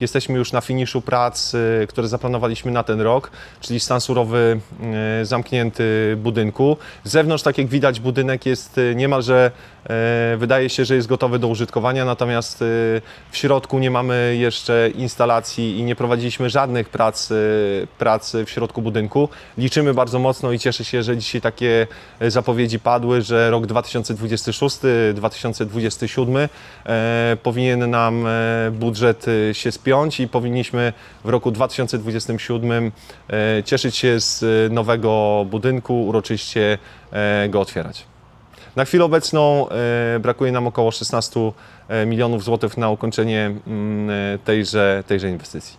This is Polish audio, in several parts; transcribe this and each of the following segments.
Jesteśmy już na finiszu prac, które zaplanowaliśmy na ten rok, czyli stan surowy y, zamknięty budynku. Z zewnątrz, tak jak widać, budynek jest y, niemalże, y, wydaje się, że jest gotowy do użytkowania, natomiast w środku nie mamy jeszcze instalacji i nie prowadziliśmy żadnych prac, prac w środku budynku. Liczymy bardzo mocno i cieszę się, że dzisiaj takie zapowiedzi padły, że rok 2026-2027 e, powinien nam e, budżet e, się spiąć i powinniśmy w roku 2027 e, cieszyć się z e, nowego budynku, uroczyście e, go otwierać. Na chwilę obecną brakuje nam około 16 milionów złotych na ukończenie mm, tejże, tejże inwestycji.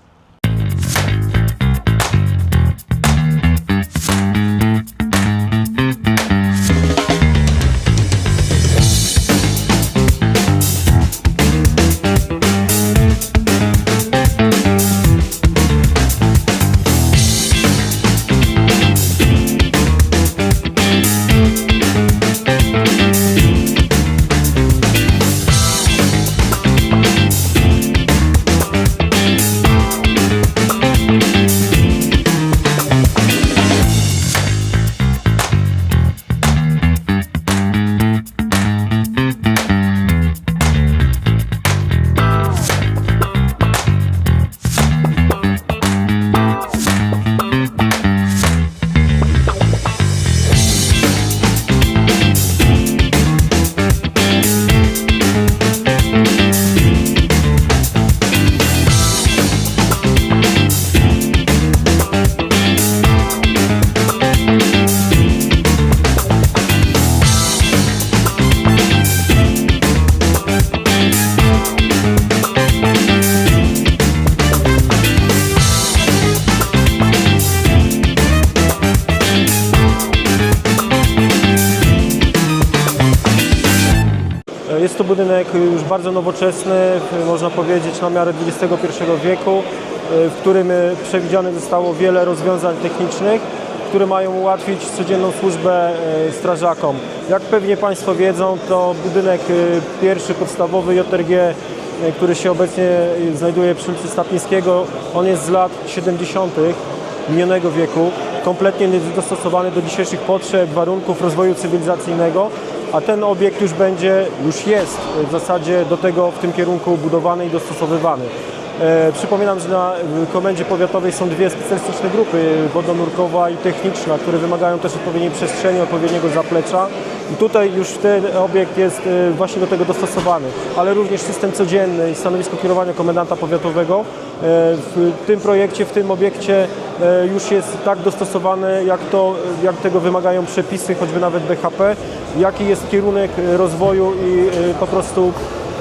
Jest to budynek już bardzo nowoczesny, można powiedzieć na miarę XXI wieku, w którym przewidziane zostało wiele rozwiązań technicznych, które mają ułatwić codzienną służbę e, strażakom. Jak pewnie Państwo wiedzą, to budynek e, pierwszy podstawowy JRG, e, który się obecnie znajduje przy ulicy Stapińskiego, on jest z lat 70. minionego wieku, kompletnie dostosowany do dzisiejszych potrzeb, warunków rozwoju cywilizacyjnego a ten obiekt już będzie, już jest w zasadzie do tego w tym kierunku budowany i dostosowywany. E, przypominam, że na komendzie powiatowej są dwie specjalistyczne grupy, wodonurkowa i techniczna, które wymagają też odpowiedniej przestrzeni, odpowiedniego zaplecza. I tutaj już ten obiekt jest e, właśnie do tego dostosowany, ale również system codzienny i stanowisko kierowania komendanta powiatowego w tym projekcie, w tym obiekcie e, już jest tak dostosowane, jak, to, jak tego wymagają przepisy, choćby nawet BHP, jaki jest kierunek rozwoju i e, po prostu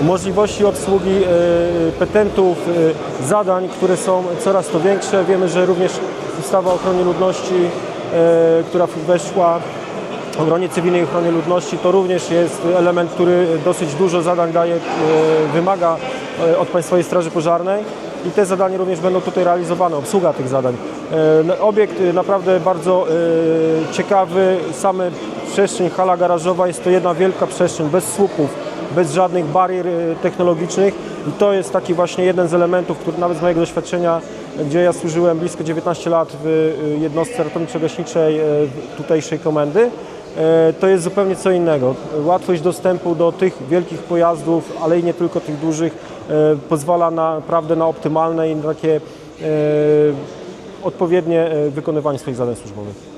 możliwości obsługi e, petentów, zadań, które są coraz to większe. Wiemy, że również ustawa o ochronie ludności, która weszła obronie cywilnej ochronie ludności to również jest element, który dosyć dużo zadań daje, wymaga od Państwowej Straży Pożarnej i te zadania również będą tutaj realizowane, obsługa tych zadań. E, no, Obiekt e, naprawdę bardzo e, ciekawy, same przestrzeń, hala garażowa jest to jedna wielka przestrzeń, bez słupów, bez żadnych barier technologicznych i to jest taki właśnie jeden z elementów, który nawet z mojego doświadczenia, gdzie ja służyłem blisko 19 lat w jednostce ratowniczo-gaśniczej tutejszej komendy, to jest zupełnie co innego. Łatwość dostępu do tych wielkich pojazdów, ale i nie tylko tych dużych, pozwala na, naprawdę na optymalne i takie e, odpowiednie e, wykonywanie swoich zadań służbowych.